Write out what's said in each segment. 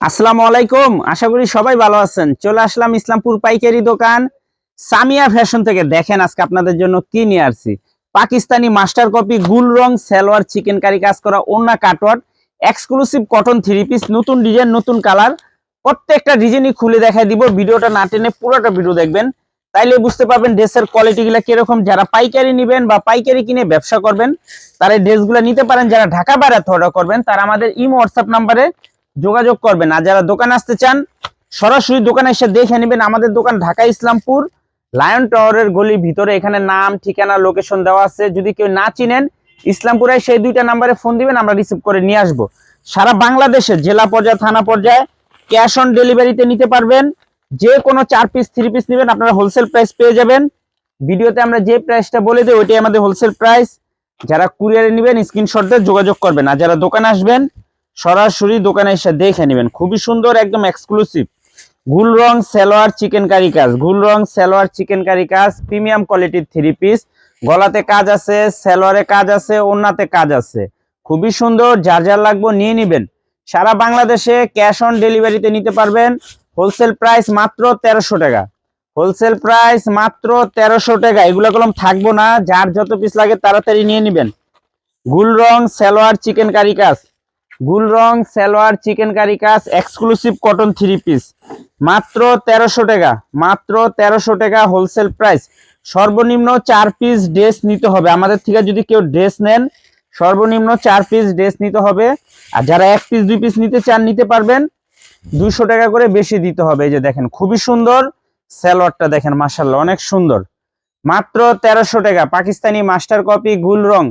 আসসালামু আলাইকুম। আশা করি সবাই ভালো আছেন। চলে আসলাম ইসলামপুর পাইকারি দোকান। সামিয়া ফ্যাশন থেকে দেখেন আজকে আপনাদের জন্য কি নিয়ে আসছি। পাকিস্তানি মাস্টার কপি, গুল রং, সালোয়ার, চিকেন কারি, কাজ করা ওন্না cutwork exclusive cotton three piece নতুন ডিজাইন নতুন কালার প্রত্যেকটা ডিজাইনই খুলে দেখাই দিব। ভিডিওটা না টেনে পুরোটা ভিডিও দেখবেন। তাইলে বুঝতে পারবেন ড্রেসের কোয়ালিটি গুলা কীরকম। যারা পাইকারি নেবেন বা পাইকারি কিনে ব্যবসা করবেন, তারা ড্রেসগুলো নিতে পারেন। যারা ঢাকা বাইরে অর্ডার করবেন, তারা আমাদের ইমো হোয়াটসঅ্যাপ নাম্বারে যোগাযোগ করবেন। আর যারা দোকানে আসতে চান, সরাসরি দোকানে এসে দেখে নেবেন আমাদের দোকান ঢাকা ইসলামপুর, লায়ন টাওয়ারের গলির ভিতরে। এখানে নাম, ঠিকানা, লোকেশন দেওয়া আছে। যদি কেউ না চিনেন, ইসলামপুরে সেই দুইটা নাম্বারে ফোন দিবেন, আমরা রিসিভ করে নিয়ে আসব। সারা বাংলাদেশে জেলা পর্যায়ে, থানা পর্যায়ে ক্যাশ অন ডেলিভারিতে নিতে পারবেন। যে কোনো চার পিস, থ্রি পিস নেবেন, আপনারা হোলসেল প্রাইস পেয়ে যাবেন। ভিডিওতে আমরা যে প্রাইসটা বলে দিই ওইটাই আমাদের হোলসেল প্রাইস। যারা কুরিয়ারে নেবেন, স্ক্রিনশট দিয়ে যোগাযোগ করবেন। আর যারা দোকানে আসবেন সরাসরি দোকানে এসে দেখে নেবেন। খুবই সুন্দর, একদম এক্সক্লুসিভ গুল রং সালোয়ার চিকেন কারি কাজ। গুল রং সালোয়ার চিকেন কারি কাজ, প্রিমিয়াম কোয়ালিটির থ্রি পিস গলাতে কাজ আছে, সালোয়ারে কাজ আছে ওন্নাতে কাজ আছে। খুবই সুন্দর, যার যার লাগবে নিয়ে নেবেন। সারা বাংলাদেশে ক্যাশ অন ডেলিভারিতে নিতে পারবেন। হোলসেল প্রাইস মাত্র তেরোশো টাকা। হোলসেল প্রাইস মাত্র তেরোশো টাকা। এগুলো কলম থাকব না, যার যত পিস লাগে তাড়াতাড়ি নিয়ে নেবেন। গুল রং সালোয়ার চিকেন কারি কাজ। গুল রং সালোয়ার, চিকেন কারি কাজ এক্সক্লুসিভ কটন থ্রি পিস মাত্র তেরোশো টাকা, মাত্র তেরোশো টাকা হোলসেল প্রাইস সর্বনিম্ন চার পিস ড্রেস নিতে হবে। আমাদের থেকে যদি কেউ ড্রেস নেন, সর্বনিম্ন চার পিস ড্রেস নিতে হবে। আর যারা এক পিস দুই পিস নিতে চান, নিতে পারবেন। দুইশো টাকা করে বেশি দিতে হবে। এই যে দেখেন, খুবই সুন্দর স্যালোয়ারটা দেখেন মাসাল্লাহ অনেক সুন্দর। মাত্র তেরোশো টাকা, পাকিস্তানি মাস্টার কপি গুল রং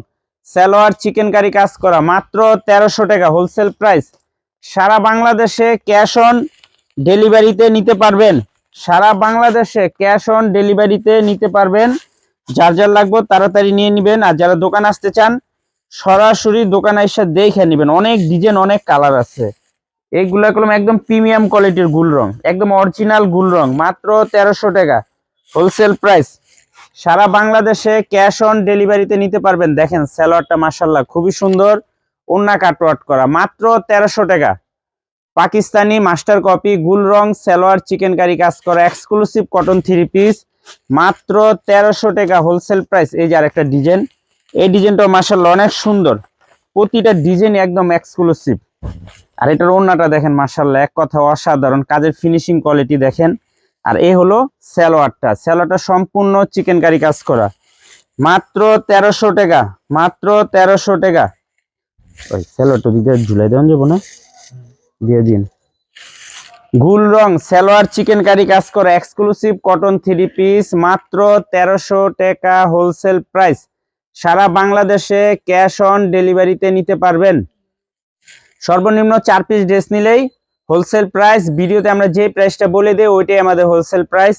সালোয়ার চিকেন কারি কাজ করা, মাত্র তেরোশো টাকা হোলসেল প্রাইস সারা বাংলাদেশে ক্যাশ অন ডেলিভারিতে নিতে পারবেন। সারা বাংলাদেশে ক্যাশ অন ডেলিভারিতে নিতে পারবেন। যার যার লাগবে তাড়াতাড়ি নিয়ে নেবেন। আর যারা দোকান আসতে চান, সরাসরি দোকানে এসে দেখে নেবেন। অনেক ডিজাইন অনেক কালার আছে। এইগুলা কলম একদম প্রিমিয়াম কোয়ালিটির গুল রং, একদম অরিজিনাল গুল রং, মাত্র তেরোশো টাকা। হোলসেল প্রাইস সারা বাংলাদেশে ক্যাশ অন ডেলিভারিতে নিতে পারবেন। দেখেন, স্যালোয়ারটা মাসাল্লাহ খুবই সুন্দর। ওন্না কাটওয়াট করা। মাত্র তেরোশো টাকা। পাকিস্তানি মাস্টার কপি, গুল রং সালোয়ার চিকেন কারি কাজ করা এক্সক্লুসিভ কটন থ্রি পিস মাত্র তেরোশো টাকা হোলসেল প্রাইস এই যে আরেকটা ডিজাইন। এই ডিজাইনটা মাসাল্লাহ অনেক সুন্দর। প্রতিটা ডিজাইন একদম এক্সক্লুসিভ আর এটার ওন্নাটা দেখেন মাসাল্লাহ এক কথা অসাধারণ। কাজের ফিনিশিং কোয়ালিটি দেখেন। আর এ হলো স্যালোয়ারটা। স্যালোয়ারটা সম্পূর্ণ চিকেন কারি কাজ করা। মাত্র তেরোশো টাকা, মাত্র তেরোশো টাকা। ওই স্যালোয়ারটা দিতে ঝুলাই দেওয়া যাব না? দিয়ে দিন। গুল রং সালোয়ার চিকেন কারি কাজ করা এক্সক্লুসিভ কটন থ্রি পিস মাত্র তেরোশো টাকা হোলসেল প্রাইস সারা বাংলাদেশে ক্যাশ অন ডেলিভারিতে নিতে পারবেন। সর্বনিম্ন চার পিস ড্রেস নিলেই হোলসেল প্রাইস, ভিডিওতে আমরা যে প্রাইসটা বলে দিই, ওইটাই আমাদের হোলসেল প্রাইস।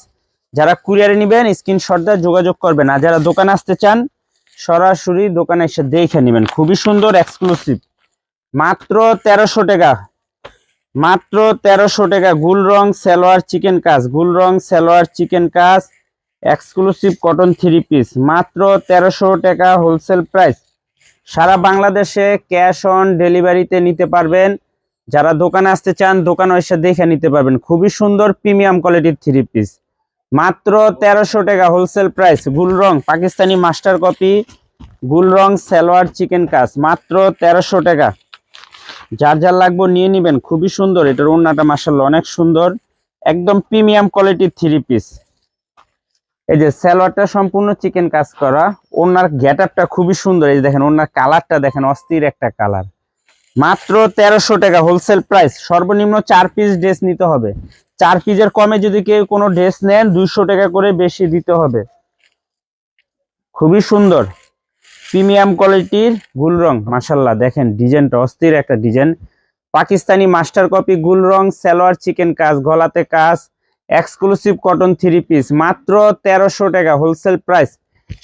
যারা কুরিয়ারে নেবেন, স্ক্রিনশট দিয়ে যোগাযোগ করবেন। আর যারা দোকানে আসতে চান, সরাসরি দোকানে এসে দেখে নেবেন। খুবই সুন্দর এক্সক্লুসিভ মাত্র তেরোশো টাকা। মাত্র তেরোশো টাকা। গুল রং, সালোয়ার, চিকেন কাজ। গুল রং, সালোয়ার, চিকেন কাজ। এক্সক্লুসিভ কটন থ্রি পিস মাত্র তেরোশো টাকা হোলসেল প্রাইস। সারা বাংলাদেশে ক্যাশ অন ডেলিভারিতে নিতে পারবেন। যারা দোকানে আসতে চান, দোকানে এসে দেখে নিতে পারবেন। খুবই সুন্দর প্রিমিয়াম কোয়ালিটির থ্রি পিস মাত্র তেরোশো টাকা হোলসেল প্রাইস গুল রং, পাকিস্তানি মাস্টার কপি গুল রং, সালোয়ার চিকেন কাজ মাত্র তেরোশো টাকা। যার যার লাগবে নিয়ে নেবেন। খুবই সুন্দর। এটার ওন্নাটা মাসাল্লাহ অনেক সুন্দর। একদম প্রিমিয়াম কোয়ালিটির থ্রি পিস এই যে স্যালোয়ারটা সম্পূর্ণ চিকেন কাজ করা। ওনার গেট আপটা খুবই সুন্দর। এই দেখেন ওনার কালারটা দেখেন, অস্থির একটা কালার মাত্র তেরোশো টাকা হোলসেল প্রাইস সর্বনিম্ন চার পিস ড্রেস নিতে হবে। চার পিসের কমে যদি কেউ কোনো ড্রেস নেন, দুইশো টাকা করে বেশি দিতে হবে। খুবই সুন্দর। প্রিমিয়াম কোয়ালিটির গুল রং মাসাল্লাহ দেখেন, ডিজাইনটা অস্থির একটা ডিজাইন। পাকিস্তানি মাস্টার কপি গুল রং, সালোয়ার চিকেন কাজ, গলাতে কাজ এক্সক্লুসিভ কটন থ্রি পিস মাত্র তেরোশো টাকা হোলসেল প্রাইস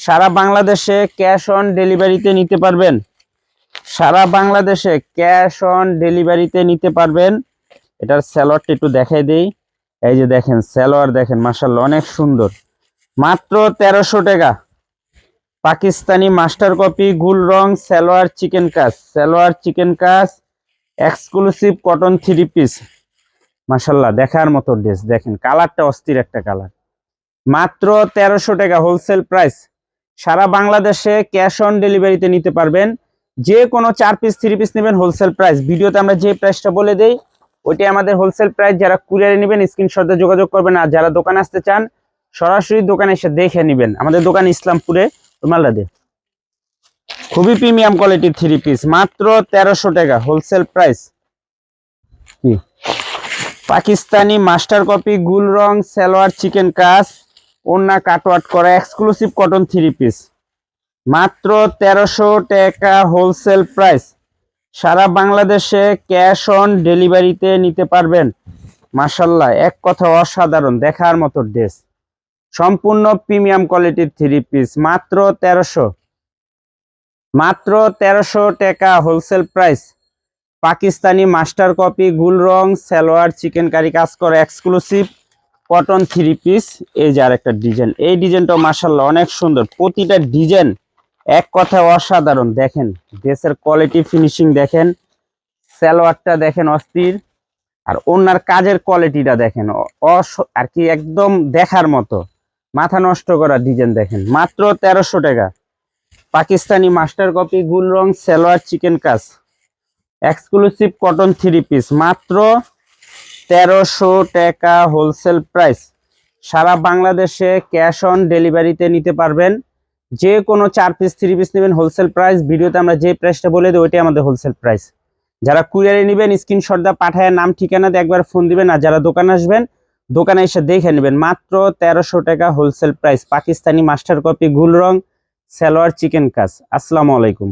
সারা বাংলাদেশে ক্যাশ অন ডেলিভারিতে নিতে পারবেন। সারা বাংলাদেশে ক্যাশ অন ডেলিভারিতে নিতে পারবেন। এটার স্যালোয়ারটা একটু দেখাই দেই। এই যে দেখেন, স্যালোয়ার দেখেন মাসাল্লাহ অনেক সুন্দর। মাত্র তেরোশো টাকা। পাকিস্তানি মাস্টার কপি, গুল রং সালোয়ার চিকেন কাজ সালোয়ার চিকেন কাজ এক্সক্লুসিভ কটন থ্রি পিস। মাসাল্লাহ দেখার মতো ড্রেস। দেখেন, কালারটা অস্থির একটা কালার। মাত্র তেরোশো টাকা হোলসেল প্রাইস। সারা বাংলাদেশে ক্যাশ অন ডেলিভারিতে নিতে পারবেন। যে কোনো চার পিস থ্রি পিস নেবেন হোলসেল প্রাইস ভিডিওতে আমরা যে প্রাইসটা বলে দেই, ওইটাই আমাদের হোলসেল প্রাইস যারা কুরিয়ারে নেবেন স্ক্রিনশটে যোগাযোগ করবেন। আর যারা দোকানে আসতে চান, সরাসরি দোকানে এসে দেখে নেবেন। আমাদের দোকান ইসলামপুরে মালদাদে খুবই প্রিমিয়াম কোয়ালিটির থ্রি পিস মাত্র তেরোশো টাকা হোলসেল প্রাইস কি? পাকিস্তানি মাস্টার কপি গুল রং, সালোয়ার চিকেন কাস ওন্না কাটওয়াট করা এক্সক্লুসিভ কটন থ্রি পিস মাত্র তেরোশো টাকা হোলসেল প্রাইস সারা বাংলাদেশে ক্যাশ অন ডেলিভারিতে নিতে পারবেন। মাসাল্লাহ এক কথা অসাধারণ, দেখার মতো ড্রেস সম্পূর্ণ প্রিমিয়াম কোয়ালিটির থ্রি পিস মাত্র তেরোশো। মাত্র তেরোশো টাকা wholesale price Pakistani master copy গুল রং, সালোয়ার চিকেন কারি কাজ করা এক্সক্লুসিভ কটন থ্রি পিস এই যে আরেকটা ডিজাইন এই ডিজাইনটাও মাসাল্লাহ অনেক সুন্দর। প্রতিটা ডিজাইন এক কথায় অসাধারণ, দেখেন, ড্রেসের কোয়ালিটি ফিনিশিং দেখেন, সালোয়ারটা দেখেন অস্থির, আর ওনার কাজের কোয়ালিটিটা দেখেন, অস- আর কি একদম দেখার মতো, মাথা নষ্ট করা ডিজাইন দেখেন, মাত্র তেরোশো টাকা। পাকিস্তানি মাস্টার কপি গুল রং সালোয়ার চিকেন কাজ এক্সক্লুসিভ কটন থ্রি পিস মাত্র তেরোশো টাকা হোলসেল প্রাইস সারা বাংলাদেশে ক্যাশ অন ডেলিভারিতে নিতে পারবেন। যে কোনো চার পিস থ্রি পিস নেবেন হোলসেল প্রাইস ভিডিওতে আমরা যে প্রাইসটা বলে দিই ওইটাই আমাদের হোলসেল প্রাইস যারা কুরিয়ারে নেবেন স্ক্রিনশট দা পাঠায়, নাম, ঠিকানা দিয়ে একবার ফোন দিবেন। আর যারা দোকানে আসবেন, দোকানে এসে দেখে নেবেন। মাত্র তেরোশো টাকা wholesale price Pakistani master copy গুল রং, সালোয়ার চিকেন কাজ আসসালামু আলাইকুম।